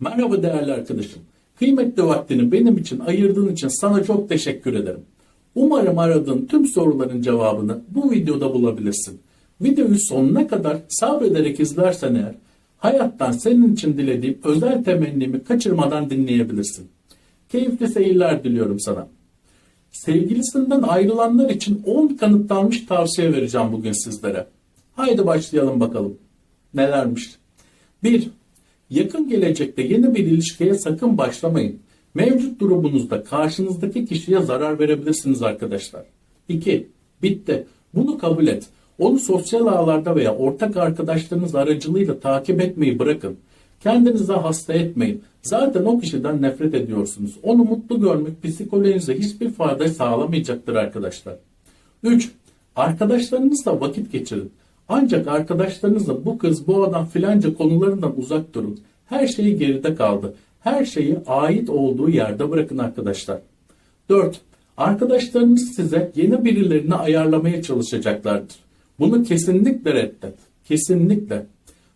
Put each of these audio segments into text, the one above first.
Merhaba değerli arkadaşım. Kıymetli vaktini benim için ayırdığın için sana çok teşekkür ederim. Umarım aradığın tüm soruların cevabını bu videoda bulabilirsin. Videoyu sonuna kadar sabrederek izlersen eğer hayattan senin için dilediğim özel temennimi kaçırmadan dinleyebilirsin. Keyifli seyirler diliyorum sana. Sevgilisinden ayrılanlar için 10 kanıtlanmış tavsiye vereceğim bugün sizlere. Haydi başlayalım bakalım. Nelermiş? 1. Yakın gelecekte yeni bir ilişkiye sakın başlamayın. Mevcut durumunuzda karşınızdaki kişiye zarar verebilirsiniz arkadaşlar. 2. Bitti. Bunu kabul et. Onu sosyal ağlarda veya ortak arkadaşlarınız aracılığıyla takip etmeyi bırakın. Kendinize hasta etmeyin. Zaten o kişiden nefret ediyorsunuz. Onu mutlu görmek psikolojinize hiçbir fayda sağlamayacaktır arkadaşlar. 3. Arkadaşlarınızla vakit geçirin. Ancak arkadaşlarınızla bu kız bu adam filanca konularından uzak durun. Her şeyi geride kaldı. Her şeyi ait olduğu yerde bırakın arkadaşlar. 4. Arkadaşlarınız size yeni birilerini ayarlamaya çalışacaklardır. Bunu kesinlikle reddet. Kesinlikle.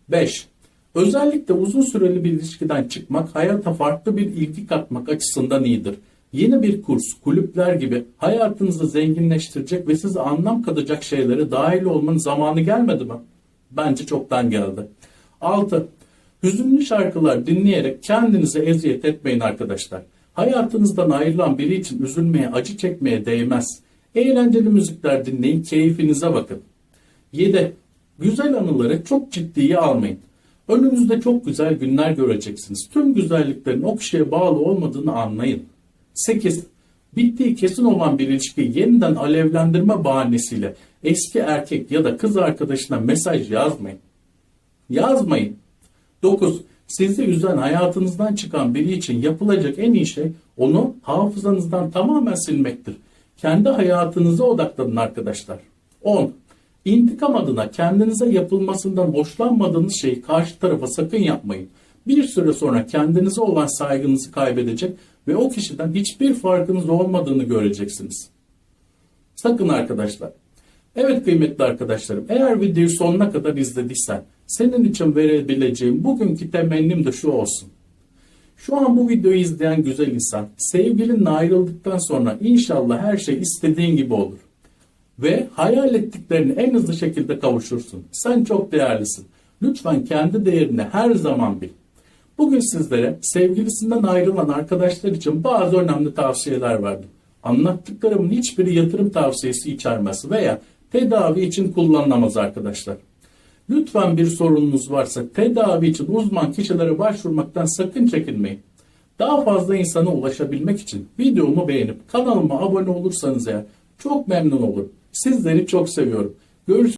5. Özellikle uzun süreli bir ilişkiden çıkmak hayata farklı bir ilgi katmak açısından iyidir. Yeni bir kurs, kulüpler gibi hayatınızı zenginleştirecek ve size anlam katacak şeylere dahil olmanın zamanı gelmedi mi? Bence çoktan geldi. 6. Hüzünlü şarkılar dinleyerek kendinize eziyet etmeyin arkadaşlar. Hayatınızdan ayrılan biri için üzülmeye, acı çekmeye değmez. Eğlenceli müzikler dinleyin, keyfinize bakın. 7. Güzel anıları çok ciddiye almayın. Önünüzde çok güzel günler göreceksiniz. Tüm güzelliklerin o kişiye bağlı olmadığını anlayın. 8. Bittiği kesin olan bir ilişkiyi yeniden alevlendirme bahanesiyle eski erkek ya da kız arkadaşına mesaj yazmayın. Yazmayın. 9. Sizi üzen hayatınızdan çıkan biri için yapılacak en iyi şey onu hafızanızdan tamamen silmektir. Kendi hayatınıza odaklanın arkadaşlar. 10. İntikam adına kendinize yapılmasından hoşlanmadığınız şeyi karşı tarafa sakın yapmayın. Bir süre sonra kendinize olan saygınızı kaybedecek ve o kişiden hiçbir farkınız olmadığını göreceksiniz. Sakın arkadaşlar. Evet kıymetli arkadaşlarım eğer videoyu sonuna kadar izlediysen senin için verebileceğim bugünkü temennim de şu olsun. Şu an bu videoyu izleyen güzel insan sevgilinle ayrıldıktan sonra inşallah her şey istediğin gibi olur. Ve hayal ettiklerini en hızlı şekilde kavuşursun. Sen çok değerlisin. Lütfen kendi değerini her zaman bil. Bugün sizlere sevgilisinden ayrılan arkadaşlar için bazı önemli tavsiyeler verdim. Anlattıklarımın hiçbiri yatırım tavsiyesi içermez veya tedavi için kullanılamaz arkadaşlar. Lütfen bir sorununuz varsa tedavi için uzman kişilere başvurmaktan sakın çekinmeyin. Daha fazla insana ulaşabilmek için videomu beğenip kanalıma abone olursanız eğer çok memnun olurum. Sizleri çok seviyorum. Görüşürüz.